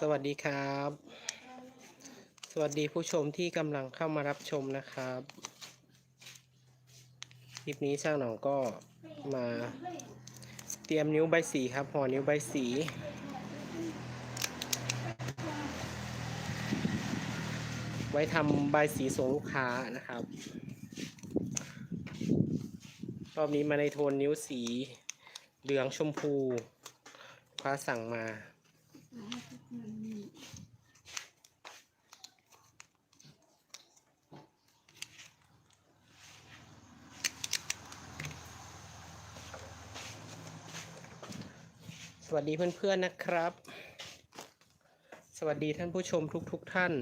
สวัสดีครับ สวัสดีผู้ชมที่กำลังเข้ามารับชมนะครับ คลิปนี้ช่างหนองก็มาเตรียมนิ้วใบสีครับห่อนิ้วใบสีไว้ทำใบสีส่งลูกค้านะครับ รอบนี้มาในโทนนิ้วสีเหลืองชมพู ลูกค้าสั่งมา วัสดีเพื่อนๆนะครับ สวัสดีท่านผู้ชมทุกๆทท่าน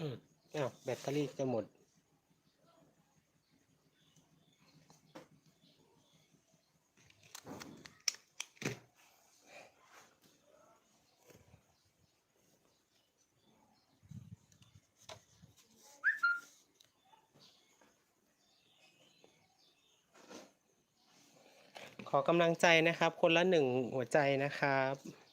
อืม อ้าวแบตเตอรี่จะหมด ขอกำลังใจนะครับ คนละหนึ่งหัวใจนะครับ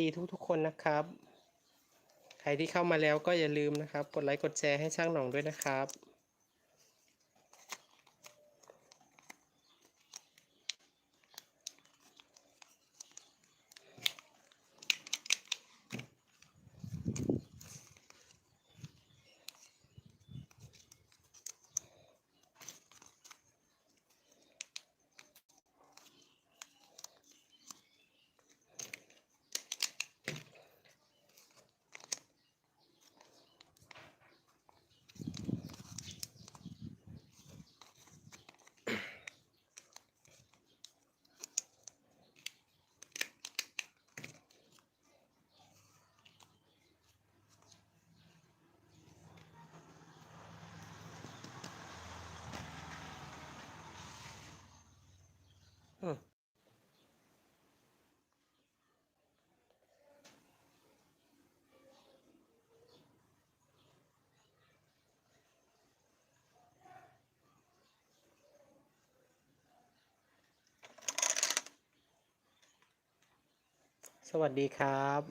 ดีทุกๆคนนะครับ ใครที่เข้ามาแล้วก็อย่าลืมนะครับ กดไลค์กดแชร์ให้ช่างหน่องด้วยนะครับ อืม สวัสดีครับ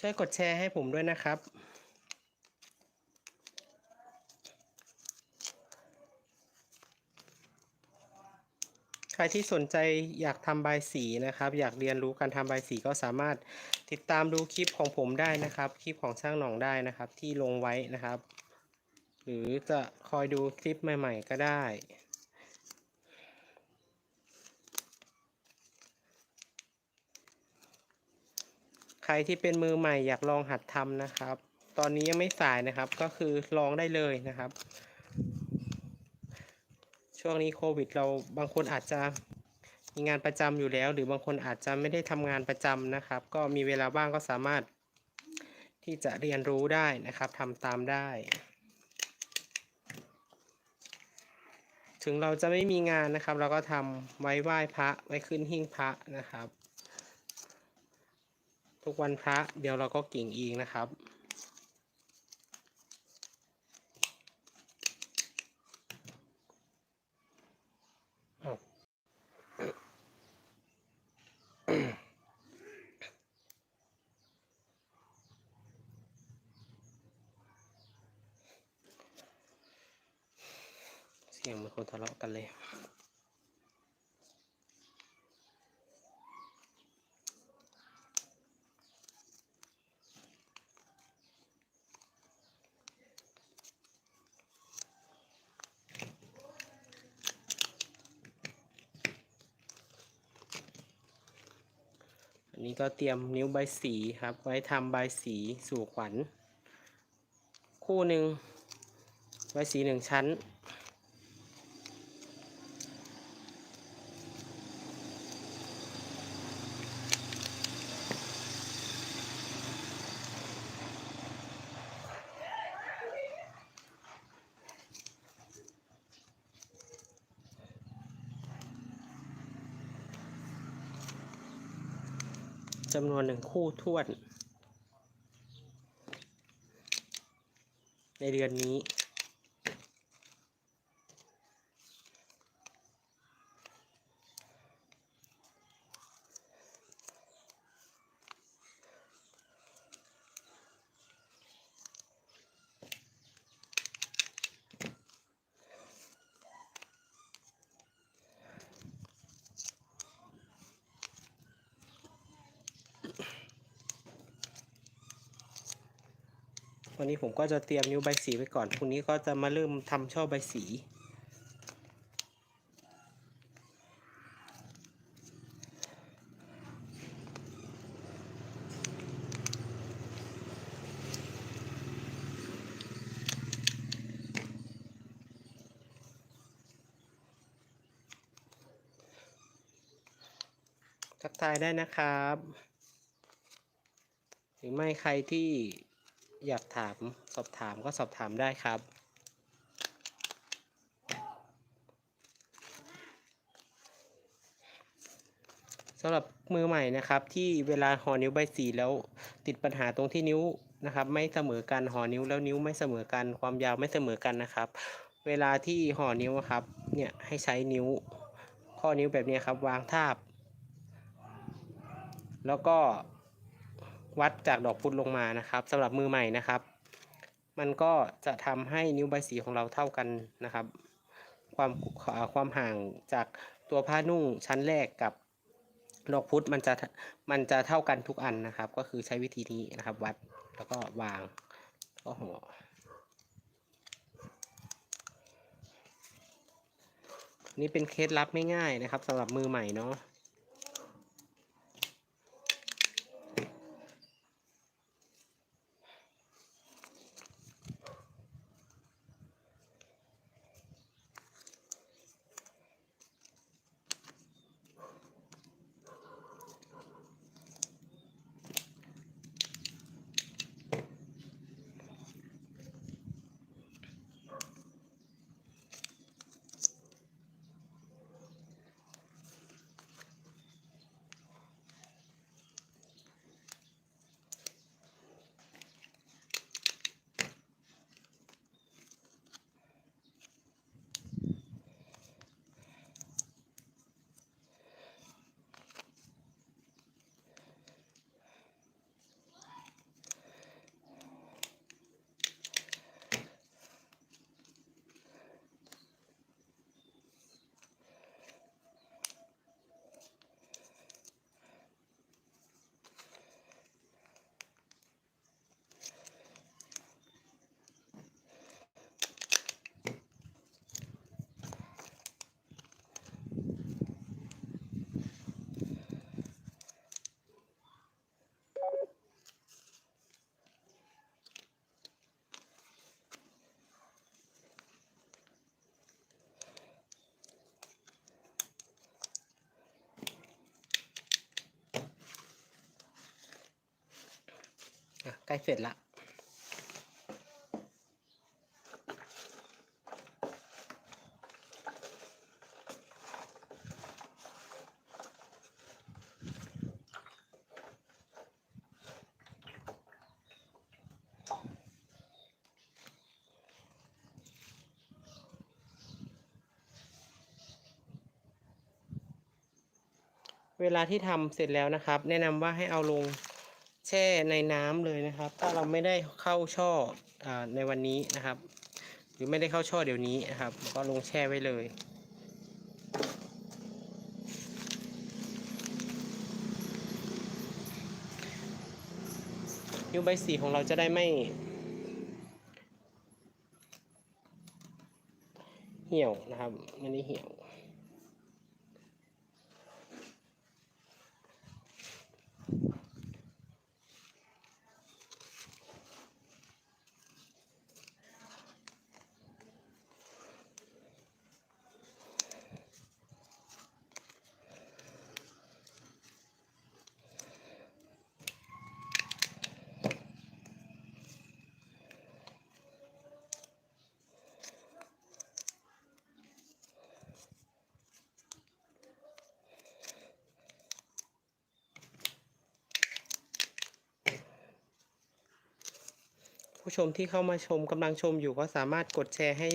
ช่วยกดแชร์ให้ผมด้วยนะครับ ใครที่สนใจอยากทำใบายสีนะครับ อยากเรียนรู้การทำใบายสีก็สามารถติดตามดูคลิปของผมได้นะครับ คลิปของช่างหนองได้นะครับ ที่ลงไว้นะครับ หรือจะคอยดูคลิปใหม่ ๆ ก็ได้ใครที่เป็นมือใหม่อยากลองหัดทำนะครับ ตอนนี้ยังไม่สายนะครับ ก็คือลองได้เลยนะครับ ช่วงนี้โควิด เราบางคนอาจจะมีงานประจำอยู่แล้ว หรือบางคนอาจจะไม่ได้ทำงานประจำนะครับ ก็มีเวลาบ้างก็สามารถที่จะเรียนรู้ได้นะครับทำตามได้ ถึงเราจะไม่มีงานนะครับ เราก็ทำไว้ไหว้พระไว้ขึ้นหิ้งพระนะครับ ทุกวันพระเดี๋ยวเราก็กิ่งเองนะครับ นี้ก็เตรียมนิ้วใบสีครับ ไว้ทำใบสีสู่ขวัญ คู่หนึ่งใบสีหนึ่งชั้น จำนวนหนึ่งคู่ท้วน ในเดือนนี้ วันนี้ผมก็จะเตรียมนิ้วใบสีไว้ก่อนพรุ่งนี้ก็จะมาเริ่มทำช่อใบสีทักทายได้นะครับ หรือไม่ใครที่ อยากถามสอบถามก็สอบถามได้ครับ สำหรับมือใหม่นะครับ ที่เวลาห่อนิ้วใบสีแล้วติดปัญหาตรงที่นิ้วนะครับ ไม่เสมอกันห่อนิ้วแล้วนิ้วไม่เสมอกันความยาวไม่เสมอกันนะครับ เวลาที่ห่อนิ้วครับเนี่ยให้ใช้นิ้ว ข้อนิ้วแบบนี้ครับวางทาบ แล้วก็ วัดจากดอกพุธลงมานะครับสำหรับมือใหม่นะครับ มันก็จะทำให้นิ้วใบสีของเราเท่ากันนะครับ ความความห่างจากตัวผ้านุ่งชั้นแรกกับดอกพุธมันจะมันจะเท่ากันทุกอันนะครับ ก็คือใช้วิธีนี้นะครับ วัดแล้วก็วางก็ห่อนี่เป็นเคล็ดลับไม่ง่ายนะครับสำหรับมือใหม่เนาะ อะใกล้เสร็จละเวลาที่ทำเสร็จแล้วนะครับ แนะนำว่าให้เอาลง แช่ในน้ำเลยนะครับ ถ้าเราไม่ได้เข้าช่ออในวันนี้นะครับ หรือไม่ได้เข้าช่อเดี๋ยวนี้นะครับ ก็ลงแช่ไว้เลยนิ้วใบสีของเราจะได้ไม่เหี่ยวนะครับไม่ได้เหี่ยว ผู้ชมที่เข้ามาชมกำลังชมอยู่ก็สามารถกดแชร์ให้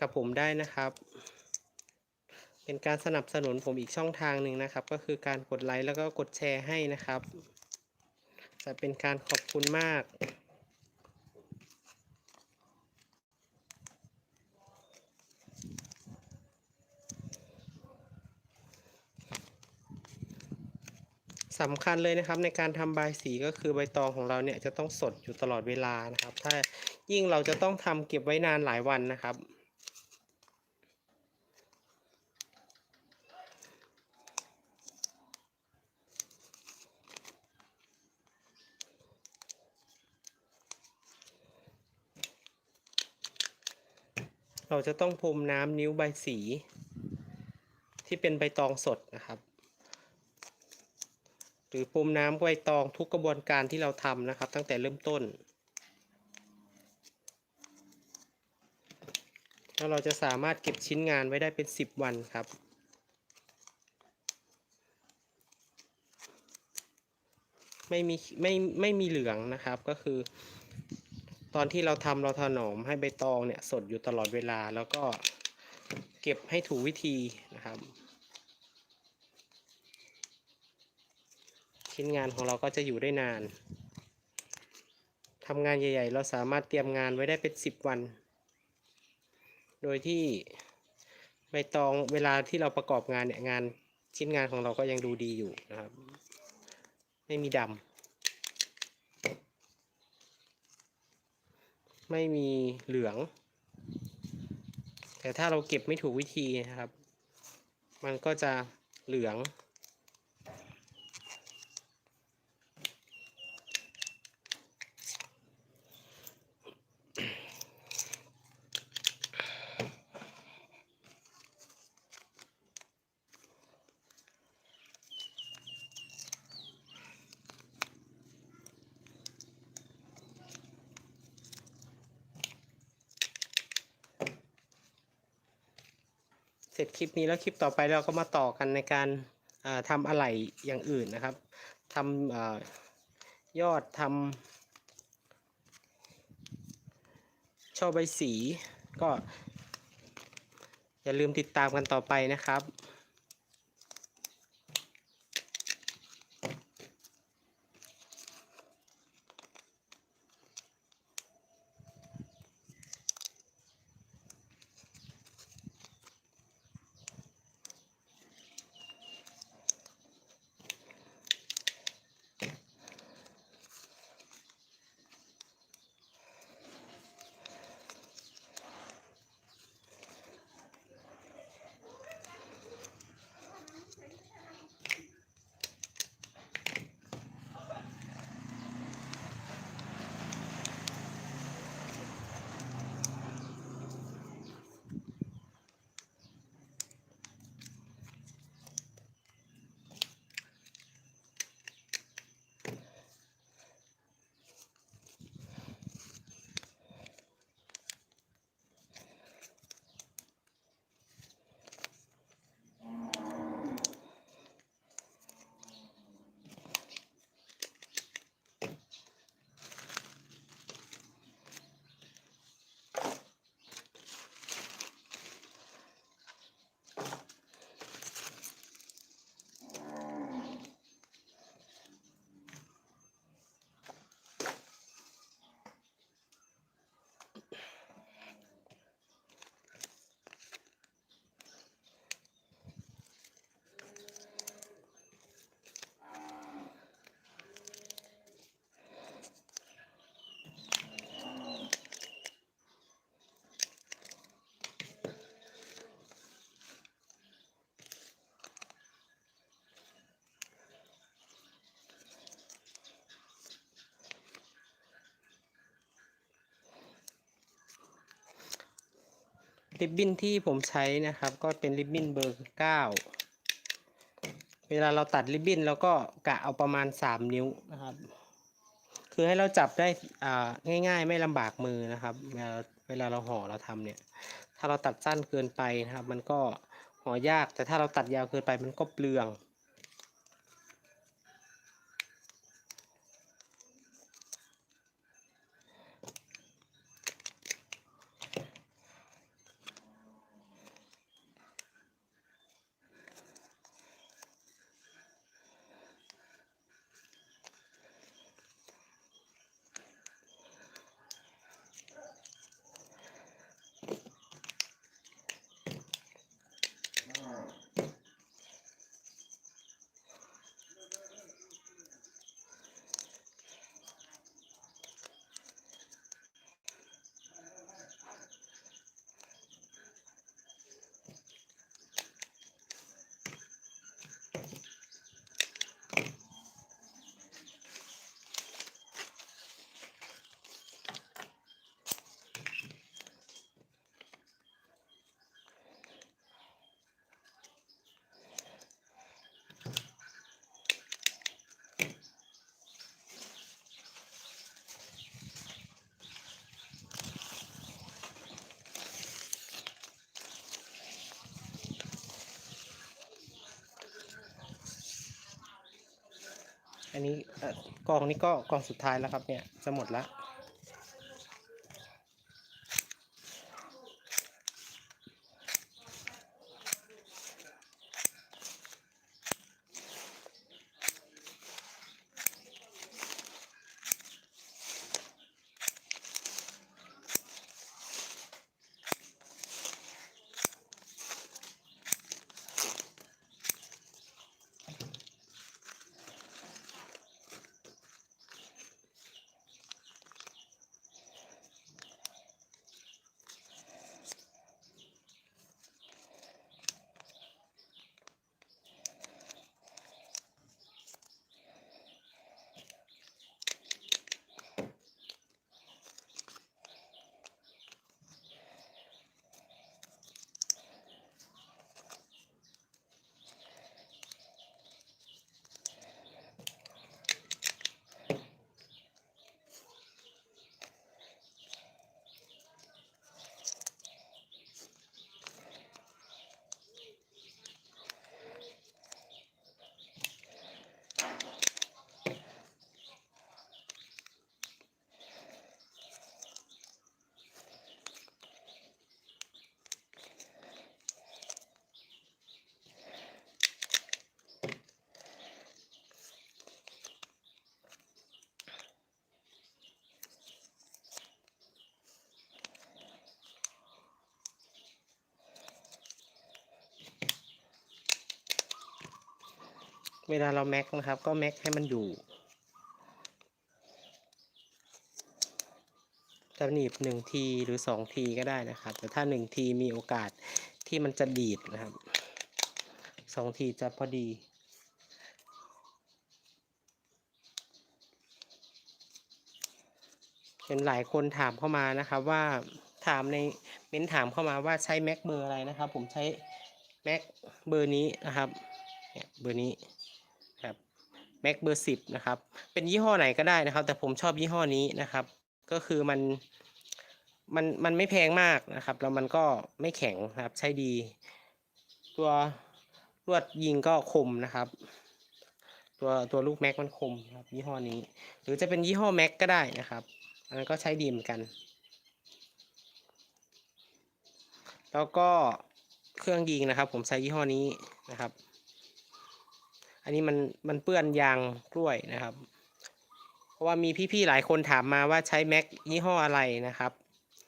กับผมได้นะครับ เป็นการสนับสนุนผมอีกช่องทางหนึ่งนะครับ ก็คือการกดไลค์แล้วก็กดแชร์ให้นะครับ จะเป็นการขอบคุณมาก สำคัญเลยนะครับในการทำบสีก็คือใบตองของเราเนี่ยจะต้องสดอยู่ตลอดเวลานะครับ ถ้ายิ่งเราจะต้องทำเก็บไว้นานหลายวันนะครับ เราจะต้องพรมน้ำนิ้วใบสี ที่เป็นใบตองสดนะครับ รือปมน้ำใบตองทุกกระบวนการที่เราทำนะครับ ตั้งแต่เริ่มต้น แล้วเราจะสามารถเก็บชิ้นงานไว้ได้เป็น 10 วันครับไม่มีไม่ไม่มีเหลืองนะครับก็คือ ตอนที่เราทำเราถนอมให้ใบตองเนี่ยสดอยู่ตลอดเวลาแล้วก็เก็บให้ถูกวิธีนะครับ ชิ้นงานของเราก็จะอยู่ได้นานทำงานใหญ่ ๆ เราสามารถเตรียมงานไว้ได้เป็นสิบวัน โดยที่ใบตองเวลาที่เราประกอบงานเนี่ยงานชิ้นงานของเราก็ยังดูดีอยู่นะครับ ไม่มีดำไม่มีเหลือง แต่ถ้าเราเก็บไม่ถูกวิธีนะครับ มันก็จะเหลือง คลิปนี้แล้วคลิปต่อไปเราก็มาต่อกันในการาทำอะไหล่อย่างอื่นนะครับทำอยอดทำช่อใบสี ก็อย่าลืมติดตามกันต่อไปนะครับ ริบบิ้นที่ผมใช้นะครับ ก็เป็นริบบิ้นเบอร์9เวลาเราตัดริบบิ้นเราก็กะเอาประมาณ3นิ้วนะครับ คือให้เราจับได้อ่าง่าย ๆ ไม่ลำบากมือนะครับ เวลาเวลาเราห่อเราทำเนี่ย ถ้าเราตัดสั้นเกินไปนะครับ มันก็ห่อยากแต่ถ้าเราตัดยาวเกินไปมันก็เปลือง อันนี้เอ่อกองนี้ก็กองสุดท้ายแล้วครับเนี่ยจะหมดละ เวลาเราแม็กนะครับ ก็แม็กให้มันอยู่จะหนีบหนึ่งทีหรือสองทีก็ได้นะครับ แต่ถ้าหนึ่งทีมีโอกาสที่มันจะดีดนะครับสองทีจะพอดี เป็นหลายคนถามเข้ามานะครับว่าถามในเม้นถามเข้ามาว่าใช้แม็กเบอร์อะไรนะครับ ผมใช้แม็กเบอร์นี้นะครับเนี่ยเบอร์นี้ แม็กเบอร์สิบนะครับ เป็นยี่ห้อไหนก็ได้นะครับ แต่ผมชอบยี่ห้อนี้นะครับ ก็คือมันมันมันไม่แพงมากนะครับ แล้วมันก็ไม่แข็งนะครับ ใช้ดี ตัวลวดยิงก็คมนะครับ ตัวตัวลูกแม็กมันคมครับยี่ห้อนี้ หรือจะเป็นยี่ห้อแม็กก็ได้นะครับ อันนั้นก็ใช้ดีเหมือนกัน แล้วก็เครื่องยิงนะครับ ผมใช้ยี่ห้อนี้นะครับ อันนี้มันมันเปื้อนยางกล้วยนะครับ เพราะว่ามีพี่ๆหลายคนถามมาว่าใช้แม็กยี่ห้ออะไรนะครับ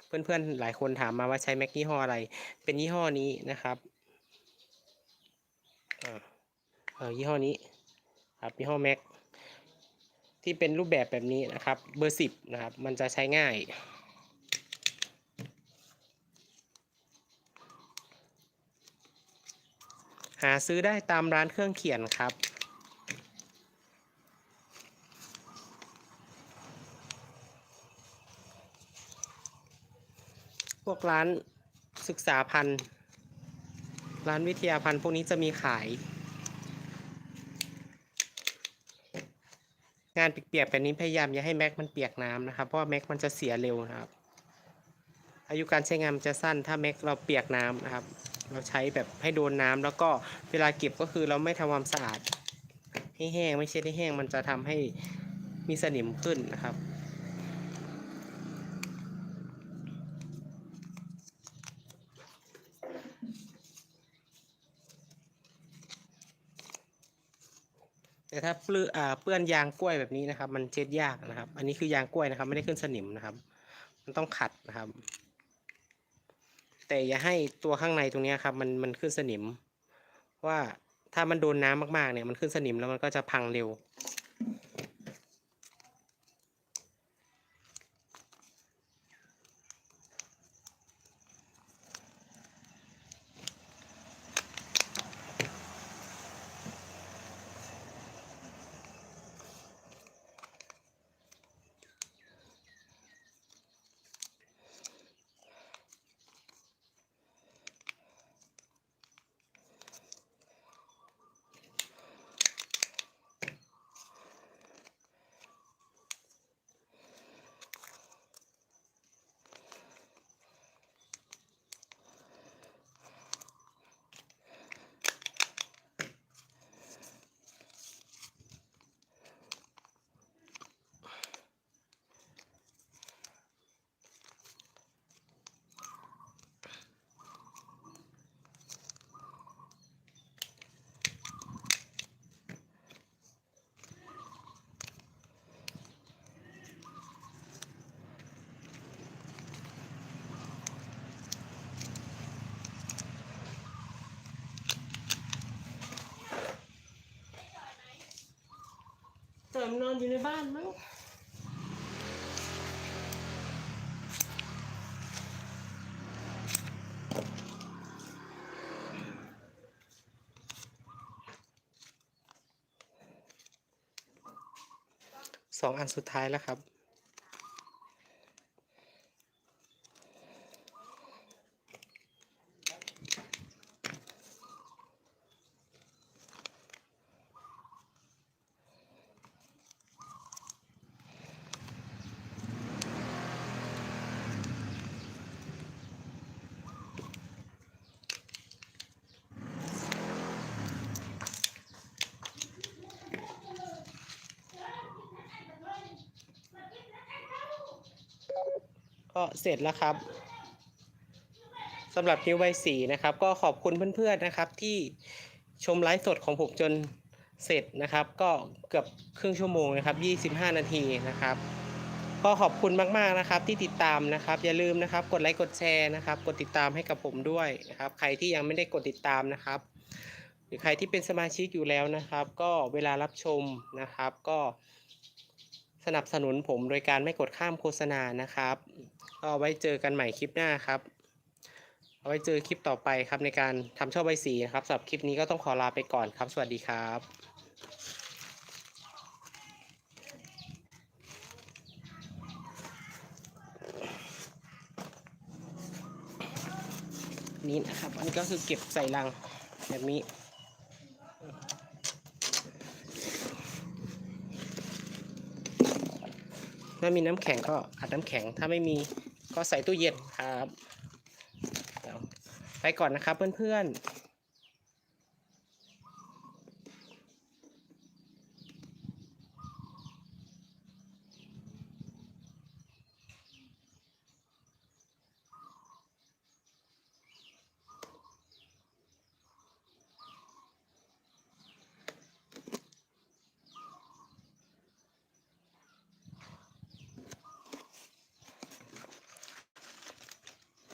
เพื่อนๆหลายคนถามมาว่าใช้แม็กยี่ห้ออะไร เป็นยี่ห้อนี้นะครับอ่าเออยี่ห้อนี้ครับยี่ห้อแม็กที่เป็นรูปแบบแบบนี้นะครับ เบอร์สิบนะครับ มันจะใช้ง่ายหาซื้อได้ตามร้านเครื่องเขียนครับ วกร้านศึกษาพันธุ์ร้านวิทยาพันธุ์พวกนี้จะมีขาย งานเปียกๆแบบนี้พยายามอย่าให้แม็กมันเปียกน้ำนะครับ เพราะแม็กมันจะเสียเร็วนะครับ อายุการใช้งานมันจะสั้นถ้าแม็กเราเปียกน้ำนะครับ เราใช้แบบให้โดนน้ำแล้วก็เวลาเก็บก็คือเราไม่ทำความสะอาดให้แห้งไม่ใช่ให้แห้งมันจะทำให้มีสนิมขึ้นนะครับ แต่ถ้าเปลืออ่าเปื้อนยางกล้วยแบบนี้นะครับ มันเช็ดยากนะครับ อันนี้คือยางกล้วยนะครับ ไม่ได้ขึ้นสนิมนะครับ มันต้องขัดนะครับ แต่อย่าให้ตัวข้างในตรงนี้ครับ มันมันขึ้นสนิม ว่าถ้ามันโดนน้ำมากๆเนี่ยมันขึ้นสนิมแล้วมันก็จะพังเร็ว นอนอยู่ในบ้านมั้งสองอันสุดท้ายแล้วครับ ก็เสร็จแล้วครับสำหรับนิ้วใบสีนะครับ ก็ขอบคุณเพื่อนๆนะครับ ที่ชมไลฟ์สดของผมจนเสร็จนะครับ ก็เกือบครึ่งชั่วโมงนะครับ 25 นาทีนะครับ ก็ขอบคุณมากๆนะครับ ที่ติดตามนะครับ อย่าลืมนะครับ กดไลค์กดแชร์นะครับ กดติดตามให้กับผมด้วยนะครับ ใครที่ยังไม่ได้กดติดตามนะครับ หรือใครที่เป็นสมาชิกอยู่แล้วนะครับ ก็เวลารับชมนะครับ ก็ สนับสนุนผมโดยการไม่กดข้ามโฆษณานะครับก็เอาไว้เจอกันใหม่คลิปหน้าครับเอาไว้เจอคลิปต่อไปครับในการทำช่อใบสีนะครับสำหรับคลิปนี้ก็ต้องขอลาไปก่อนครับ สวัสดีครับนี่นะครับ อันนี้ก็คือเก็บใส่ลังแบบนี้ ถ้ามีน้ำแข็งก็อัดน้ำแข็ง ถ้าไม่มีก็ใส่ตู้เย็นครับ ไปก่อนนะครับเพื่อนๆ